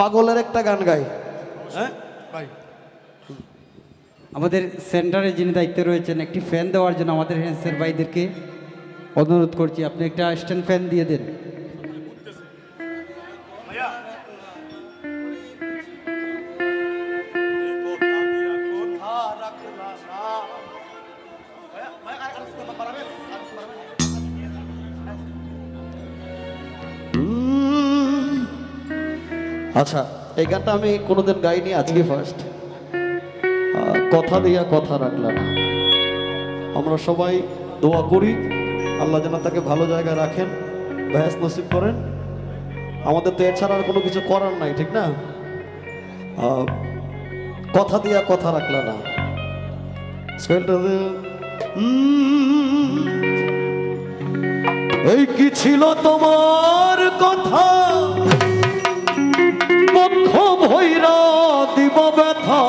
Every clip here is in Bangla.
পাগলের একটা গান গাই। হ্যাঁ? ভাই। আমাদের সেন্টারে যিনি দায়িত্বে রয়েছেন একটি ফ্যান দেওয়ার জন্য আমাদের হ্যান্সার ভাইদেরকে অনুরোধ করছি আপনি একটা স্ট্যান্ড ফ্যান দিয়ে দেন। আচ্ছা এই গানটা আমি কোনোদিন গাইনি আজকে ফার্স্ট কথা দিয়া কথা রাখলাম। আমরা সবাই দোয়া করি, আল্লাহ যেন তাকে ভালো জায়গায় রাখেন ভ্যাস নসিব করেন। আমাদের তো এছাড়া আর কোনো কিছু করার নাই, ঠিক না? কথা দিয়া কথা রাখলা না এই কি ছিল তোমার কথা? পক্ষ ভৈরা দিব ব্যথা।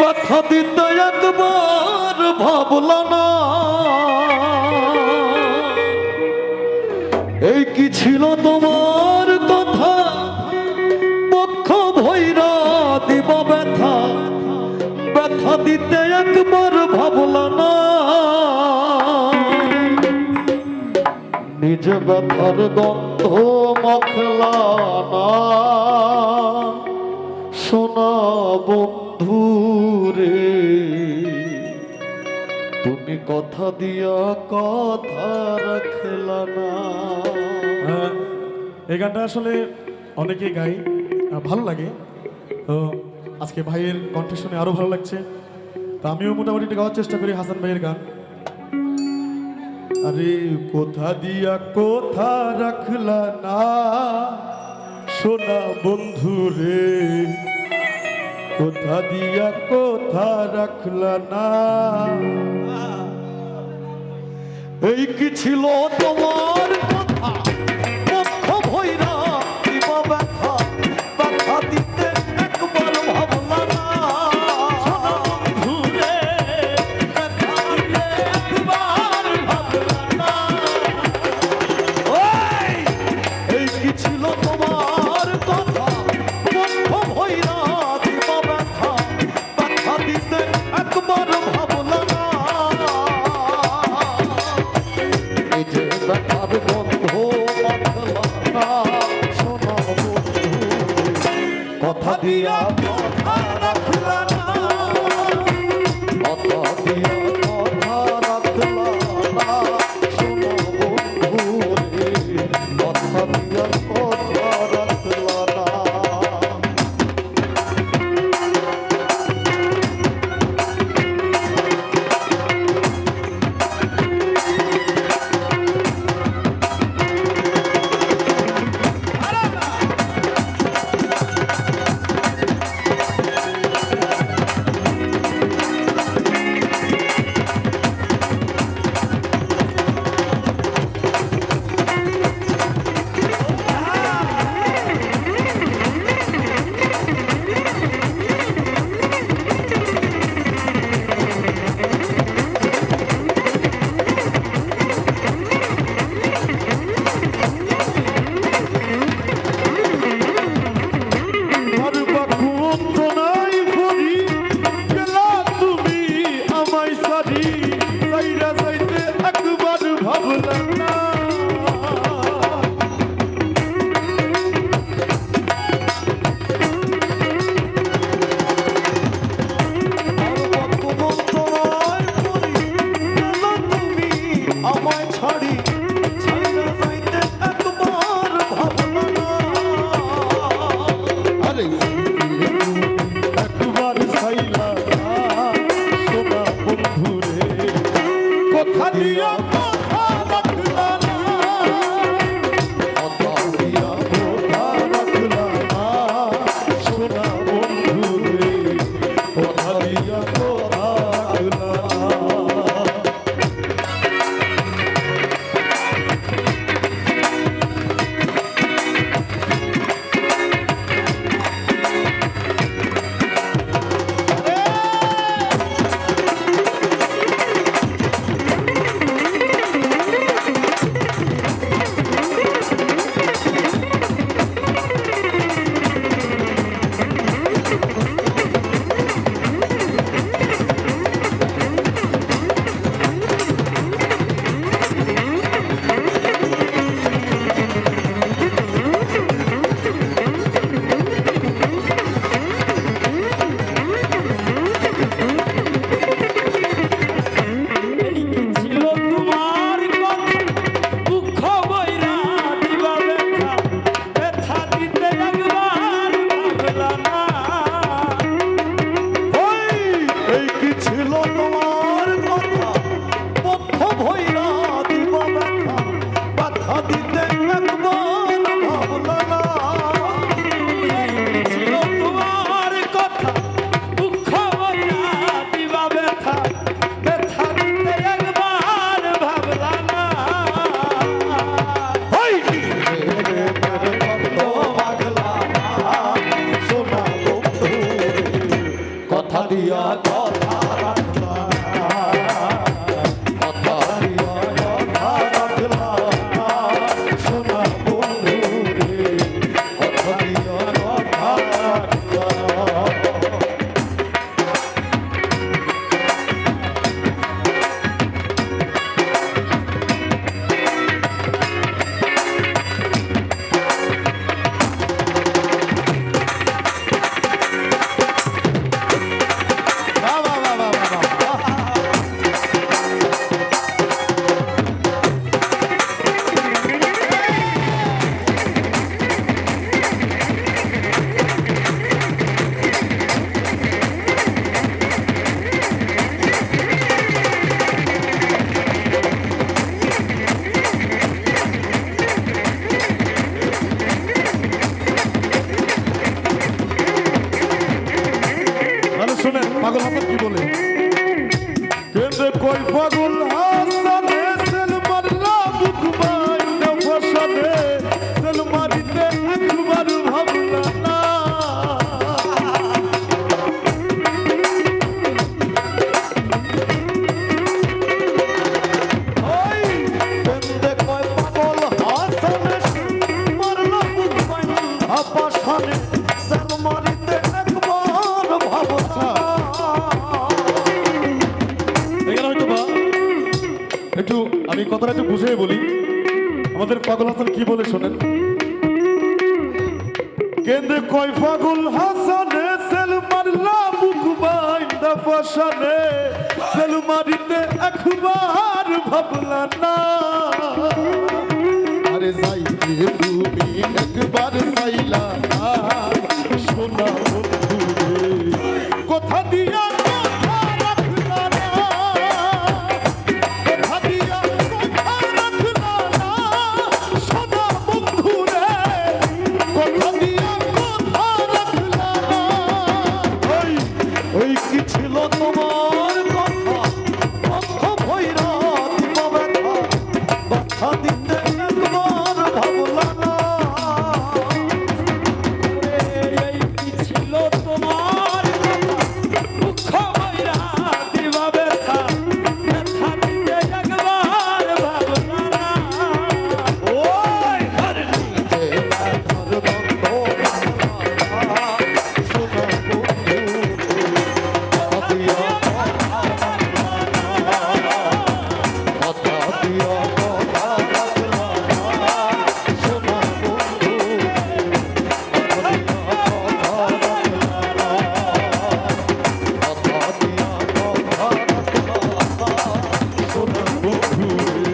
ব্যথা দিতে একবার ভাবল না। এই কি ছিল তোমার কথা? পক্ষ ভৈরা দিব ব্যথা। ব্যথা দিতে একবার ভাবল না। নিজ ব্যথার গন্ধ মখলা না। সোনা বন্ধু রে তুমি কথা দিয়া কথা রাখলা না। আহ, এই গানটা আসলে অনেকেই গাই ভালো লাগে। তো আজকে ভাইয়ের কণ্ঠ শুনে আরও ভালো লাগছে। তো আমিও মোটামুটি গাওয়ার চেষ্টা করি হাসান ভাইয়ের গান। আরে কোথা দিয়া কোথা রাখলা না? সোনা বন্ধু রে, কোথা দিয়া কোথা রাখলা না? এই কি ছিল তোমার দিয়া Ele foi fogo একটু, আমি কথাটা একটু বুঝিয়ে বলি। আমাদের পাগল হাসান কি বলে শোনেন? কেন্দ্রে কয় পাগল হাসান সেল মারলা মারিতে একবার ভাবলা না। ঘুরে